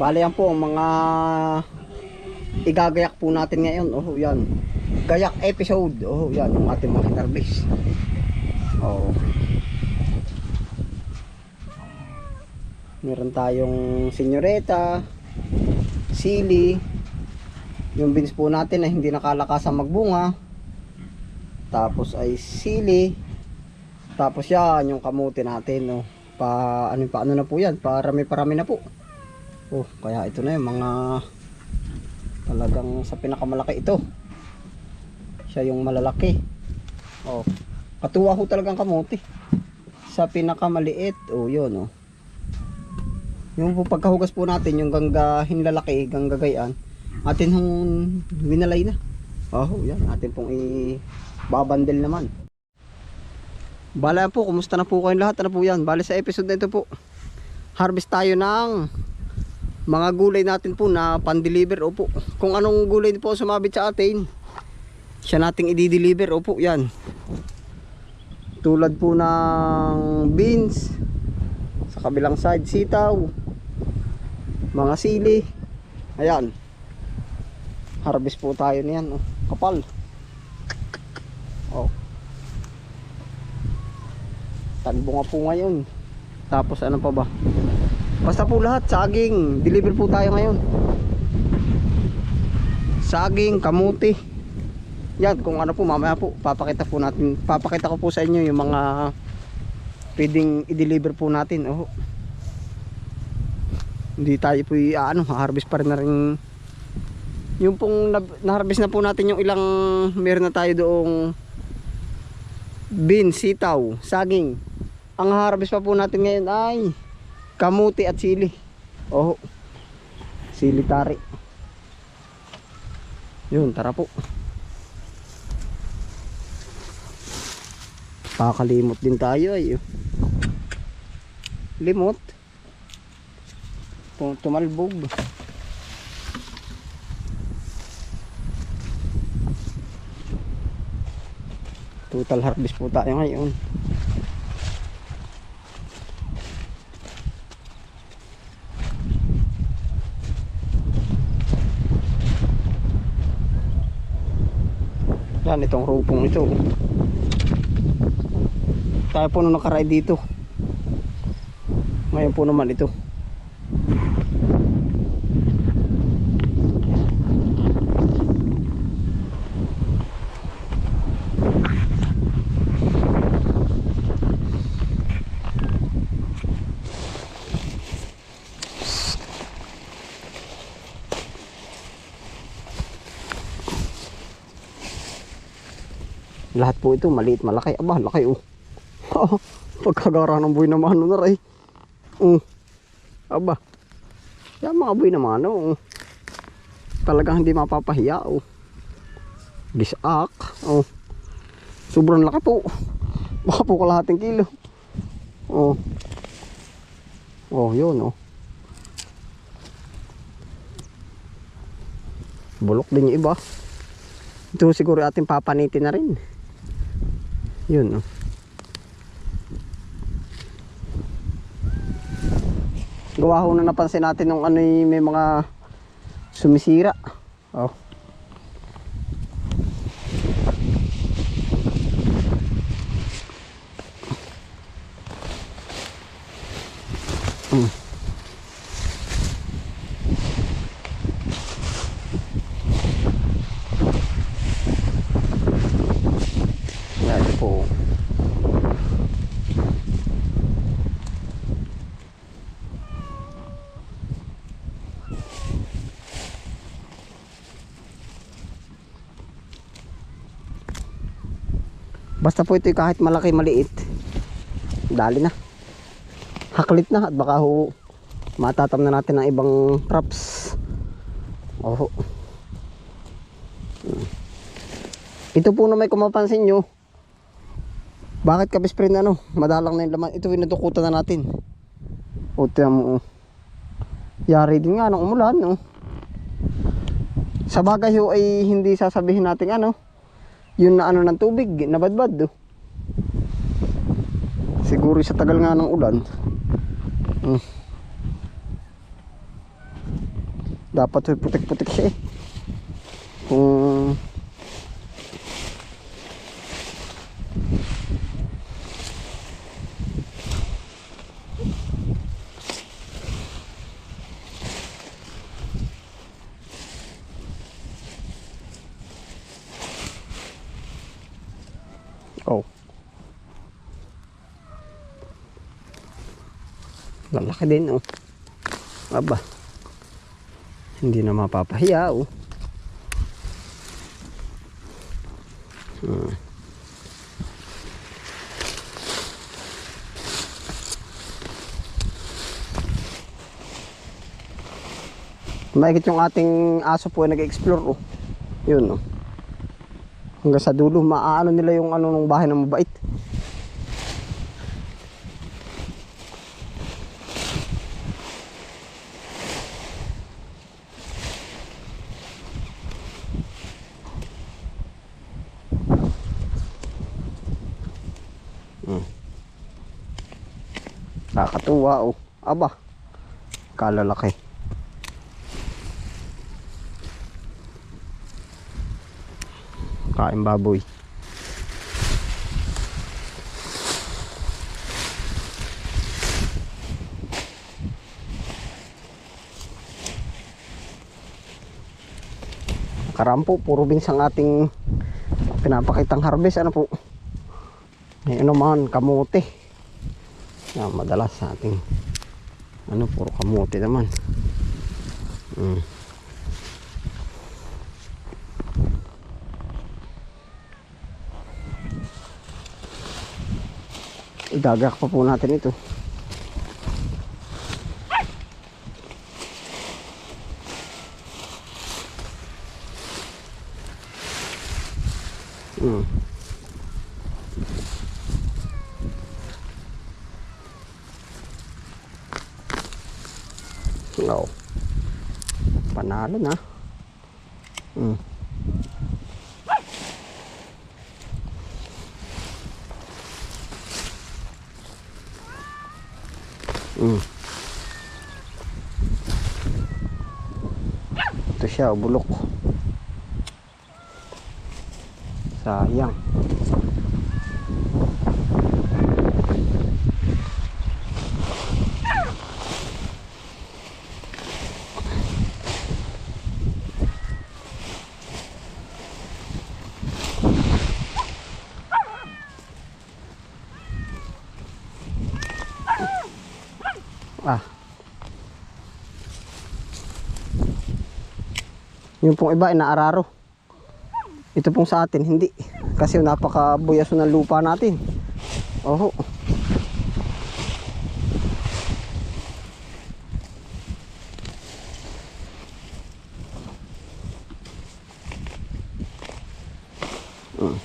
Bale yan po mga igagayak po natin ngayon. Oh, yan. Gayak episode. Oh, yan yung ating mga harvest. Oh. Meron tayong senyoreta, sili, yung beans po natin na hindi nakalakasan magbunga. Tapos ay sili. Tapos yan, yung kamuti natin, no. Pa, ano, pa, ano na po yan, parami-parami na po. Oh, kaya ito na yung mga talagang sa pinakamalaki ito. Siya yung malalaki. Oh, katuwa ho talagang kamuti. Sa pinakamaliit, oh, yun, oh. Yung po pagkahugas po natin, yung gangga hinlalaki, ganggagayan, atin hong winalay na. Oh, yan, atin pong i-babandel naman. Bala po, kumusta na po kayong lahat? Ano po yan? Bala sa episode na ito po. Harvest tayo ng mga gulay natin po na pan-deliver. Opo. Kung anong gulay po sumabit sa atin, siya nating i-deliver. Opo, yan. Tulad po ng beans, sa kabilang side, sitaw, mga sili. Ayan. Harvest po tayo niyan. Oh. Kapal. Oh. Tagbunga po ngayon. Tapos ano pa ba? Basta po lahat, saging. Deliver po tayo ngayon. Saging, kamuti. Yan, kung ano po, mamaya po, papakita po natin. Papakita ko po sa inyo yung mga pwedeng i-deliver po natin. Oh. Hindi tayo po, i- ano, harvest pa rin na rin. Yung pong na- na-harvest na po natin yung ilang meron na tayo doong beans, sitaw, saging. Ang harvest pa po natin ngayon ay kamuti at sili. Oh. Sili tari. Yun, tara po. Pakalimot din tayo ay. oh. Limot. Tum- Tumalbog. Total harvest po tayo ngayon. Yan, itong rupong ito. Tayo po nung nakaride dito. Ngayon po naman ito. Lahat po ito maliit malaki. Aba, laki oh. Pagkagara ng buhay na mano na rin. Oh. Aba. Yan mga buhay na mano. Oh. Talagang hindi mapapahiya oh. Gisak. Oh. Sobrang laki po. Baka po kalahating kilo. Oh. Oh, yun oh. Bulok din yung iba. Ito siguro ating papanitin na rin. Yun oh. Gawa ho na napansin natin nung ano yung may mga sumisira. Oh. Mm. Yan ito po. Basta po ito kahit malaki maliit. Dali na. Haklit na at baka ho matatam na natin ang ibang traps. Oh. Ito po na may kumapansin nyo. Bakit kabis print ano? Madalang na yung laman. Ito pinutukutan na natin. O tiyan mo. oh. Yari din nga ng umulan. No? Sa bagay ho ay hindi sasabihin natin ano. Yun na ano ng tubig. Nabadbad. Oh. Siguro sa tagal nga ng ulan. Hmm. Dapat ho'y putik-putik siya eh. Kung Oh. Lalaki din oh. Aba. Hindi na mapapahiya oh. Hmm. Mahigit yung ating aso po nag-explore oh. Yun oh. Hanggang sa dulo, maaano nila yung ano nung bahay ng mabait. Hmm. Nakakatuwa oh. Aba. Kalalaki. Kain baboy. Karampo, puro binsang ating pinapakitang harvest. Ano po? Ngayon naman, kamote. Yan, madalas sa ating ano, puro kamote naman. Mm. Igagak pa po natin ito. Mm. No. Panalo na. Mm. Mm. Ito siya, bulok. Sayang. Ah. Yung pong iba inaararo. Ito pong sa atin hindi kasi napakabuyaso ng lupa natin. Oho. Mm.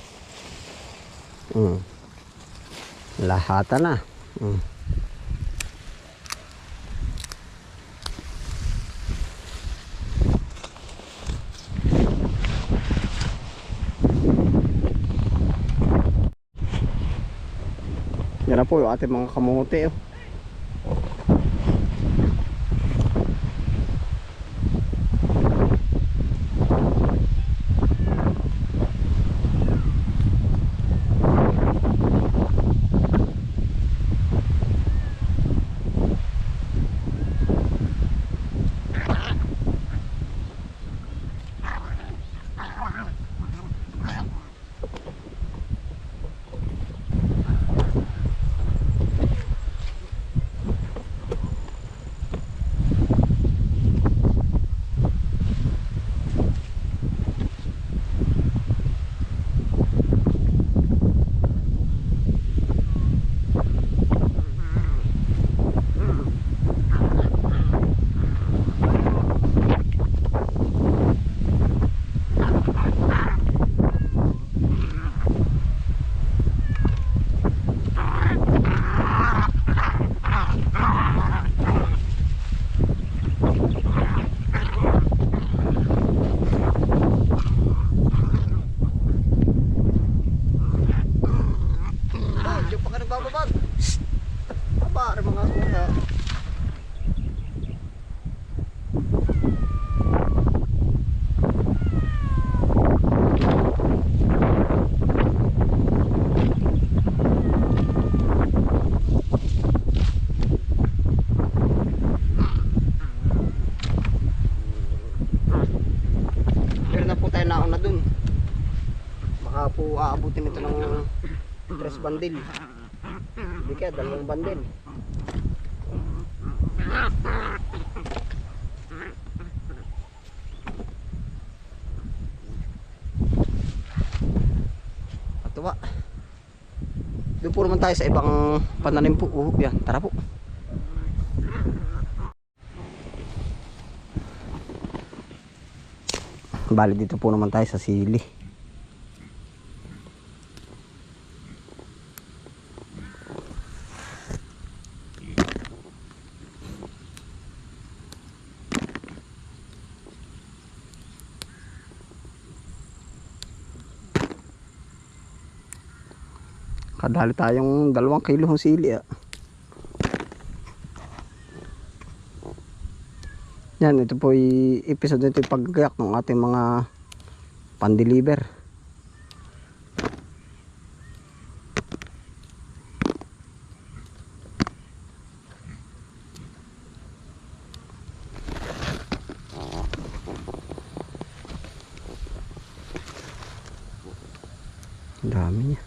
Mm. Lahata na. Mm. Po yung ating mga kamote. Oh. Bandil. Hindi kaya, dalawang bandil. Katuwa. Doon po naman tayo sa ibang pananim po. Oh, yan, tara po. Bali dito po naman tayo sa sili. Kadali tayong dalawang kilo ng sili ah. Yan, ito po yung episode nito yung paggayak ng ating mga pan-deliver. Ang dami niya.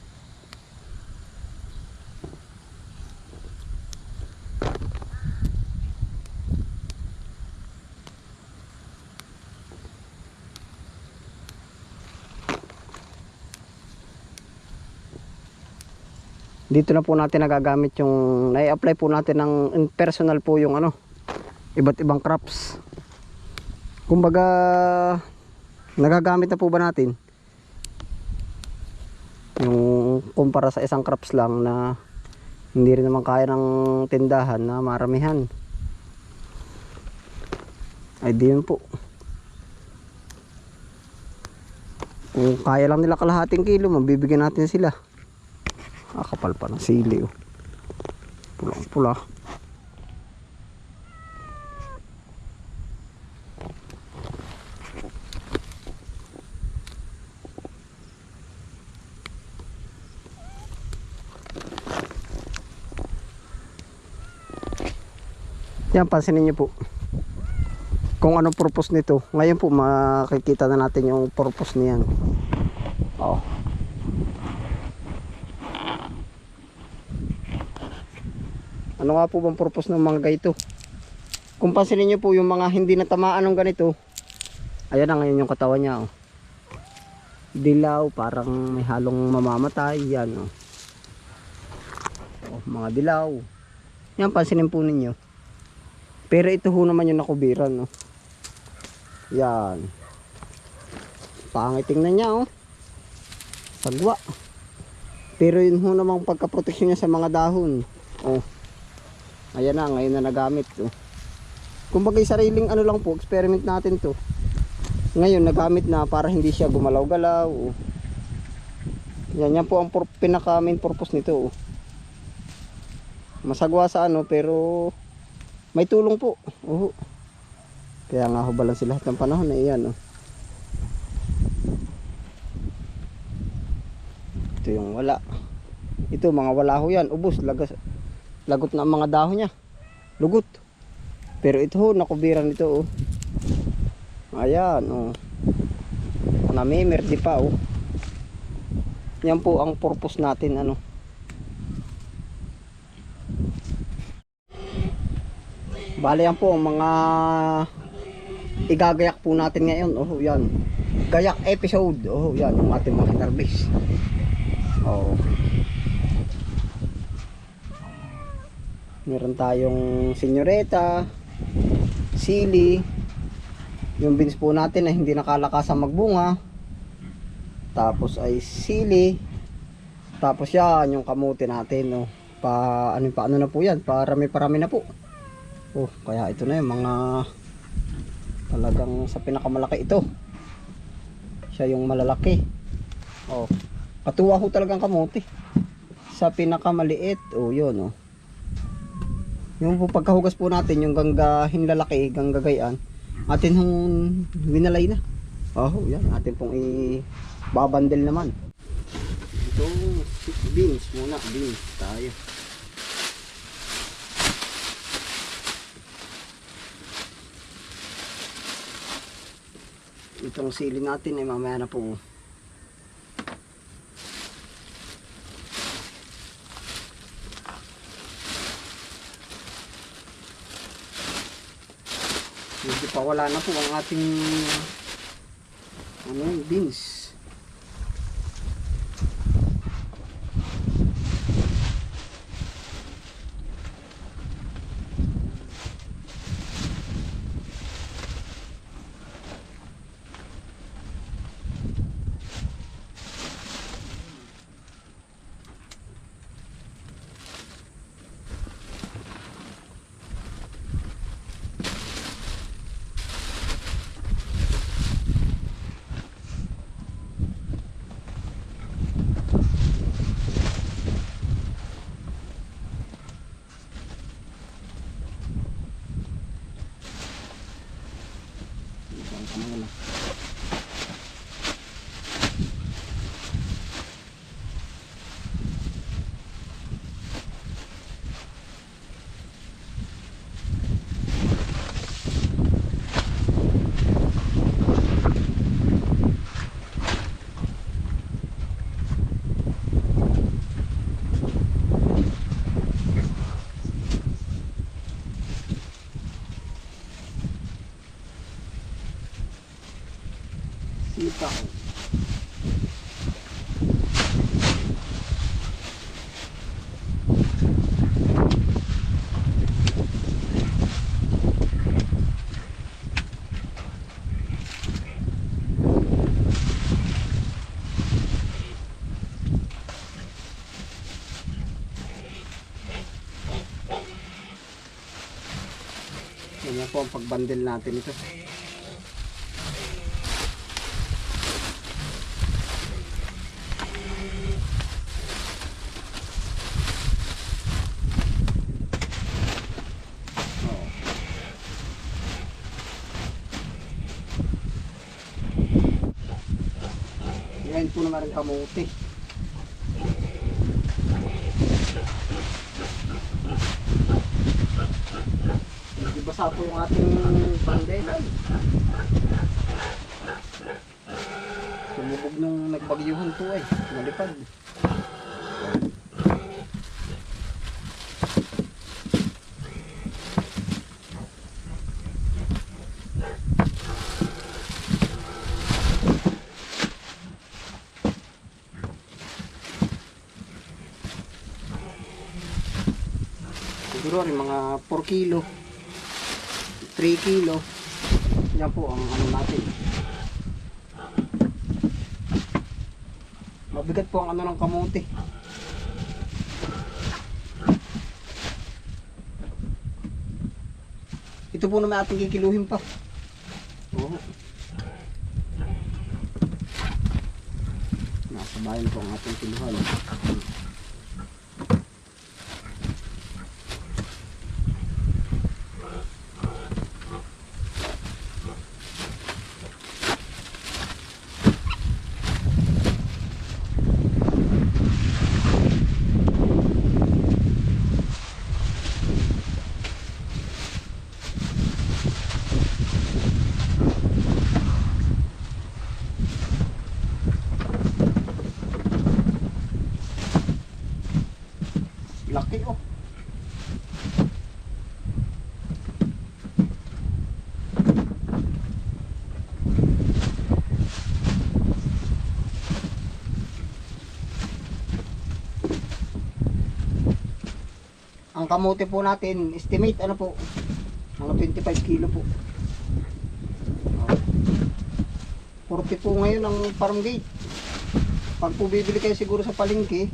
Dito na po natin nagagamit yung nai-apply po natin ng personal po yung ano iba't ibang crops. Kumbaga nagagamit na po ba natin? Yung kumpara sa isang crops lang na hindi rin naman kaya ng tindahan na maramihan. Ay di yun po. Kung kaya lang nila kalahating kilo mabibigyan natin sila Ah, kapal pa ng sili oh. Pulang pula. Yan, pansinin niyo po. Kung anong purpose nito. Ngayon po makikita na natin yung purpose niyan. Oh. Ano nga po bang purpose ng mga ganito? Kung pansinin niyo po yung mga hindi natamaan ng ganito, ayan na ngayon yung katawan niya. Oh. Dilaw, parang may halong mamamatay. Yan. Oh. Oh, mga dilaw. Yan, pansinin po ninyo. Pero ito ho naman yung nakubiran. Oh. Yan. Pangit tingnan niya. Oh. Sagwa. Pero yun ho namang pagkaproteksyon niya sa mga dahon. Oh. Ayan na, ngayon na nagamit to. Kumbaga yung sariling ano lang po, experiment natin to. Ngayon nagamit na para hindi siya gumalaw-galaw. oh. Yan, yan po ang pinaka main purpose nito. oh. Masagwa sa ano pero may tulong po. Oo. Kaya nga hubalan sila lahat ng panahon na iyan. Oh. Ito yung wala. Ito mga wala ho yan. Ubus, lagas, lagot na ang mga dahon niya. Lugot. Pero ito ho, nakubiran ito oh. Ayan oh. Namimerde pa oh. Yan po ang purpose natin ano. Bale yan po ang mga igagayak po natin ngayon. Oh, yan. Gayak episode. Oh, yan yung ating mga harvest. Oh. Meron tayong senyoreta, sili, yung beans po natin na hindi nakalakasan magbunga. Tapos ay sili. Tapos yan, yung kamuti natin, no. Pa, ano, pa, ano na po yan, parami-parami na po. Oh, kaya ito na yung mga talagang sa pinakamalaki ito. Siya yung malalaki. Oh, katuwa ho talagang kamuti. Sa pinakamaliit, oh, yun, oh. Yung po pagkahugas po natin, yung gangga hinlalaki, gangga gayaan, atin hong winalay na. Oh, yan, atin pong i-babandel naman. Ito, beans muna, beans tayo. Itong sili natin ay mamaya na po. Medyo pa wala na po ang ating ano beans. Ibang ka muna. Sitaw. Ganyan po ang pagbandel natin ito. Yan po naman. Hindi basa po yung ating bandelan. Sumubog nung nagbagyuhan po eh. Nalipad. Siguro rin mga 4 kilo. 3 kilo. Yan po ang ano natin. Mabigat po ang ano ng kamote. Ito po naman ating kikiluhin pa. Oo. Nasa bayan po ang ating kiluhan. Laki oh. Ang kamote po natin, estimate ano po, mga 25 kilo po. Oh. 40 po ngayon ang farm gate. Pag po bibili kayo siguro sa palengke,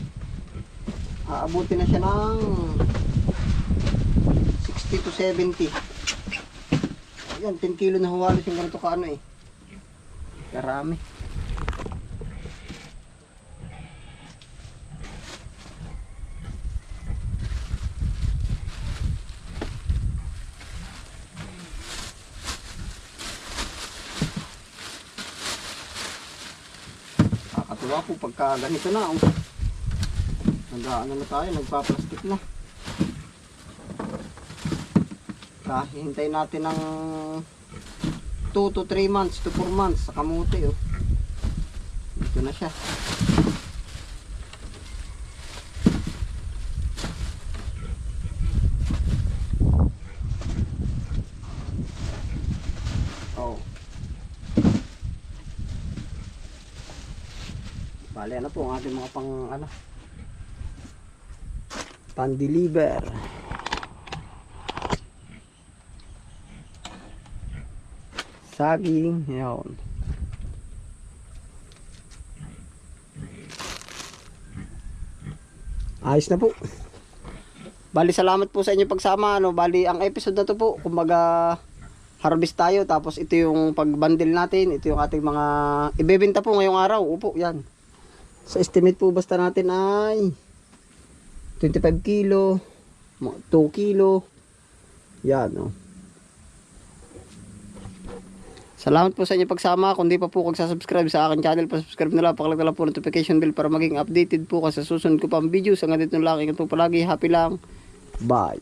aabutin na siya ng 60 to 70 ayan 10 kilo na hawalos yung ganito ka ano eh karami kakatuwa po pagka ganito na oh. Nag-ano na tayo, nagpa-plastic na. Hintayin natin ng 2 to 3 months to 4 months sa kamuti oh. Ito na siya. Oo. Bale, ano po ang ating mga pang, ano, pan-deliver. Saging, yun. Ayos na po. Bali, salamat po sa inyo pagsama. Ano, bali, ang episode na to po, kumbaga, harvest tayo. Tapos, ito yung pagbandil natin. Ito yung ating mga, ibebenta po ngayong araw. Upo, yan. Sa estimate po basta natin ay 25 kilo, 2 kilo. Yan, oh. Salamat po sa inyo pagsama. Kung di pa po subscribe sa akin channel, pa-subscribe na lang. Pakalik na lang po notification bell para maging updated po kasi susunod ko pang video. Sa ganito lang, ingat po palagi. Happy lang. Bye.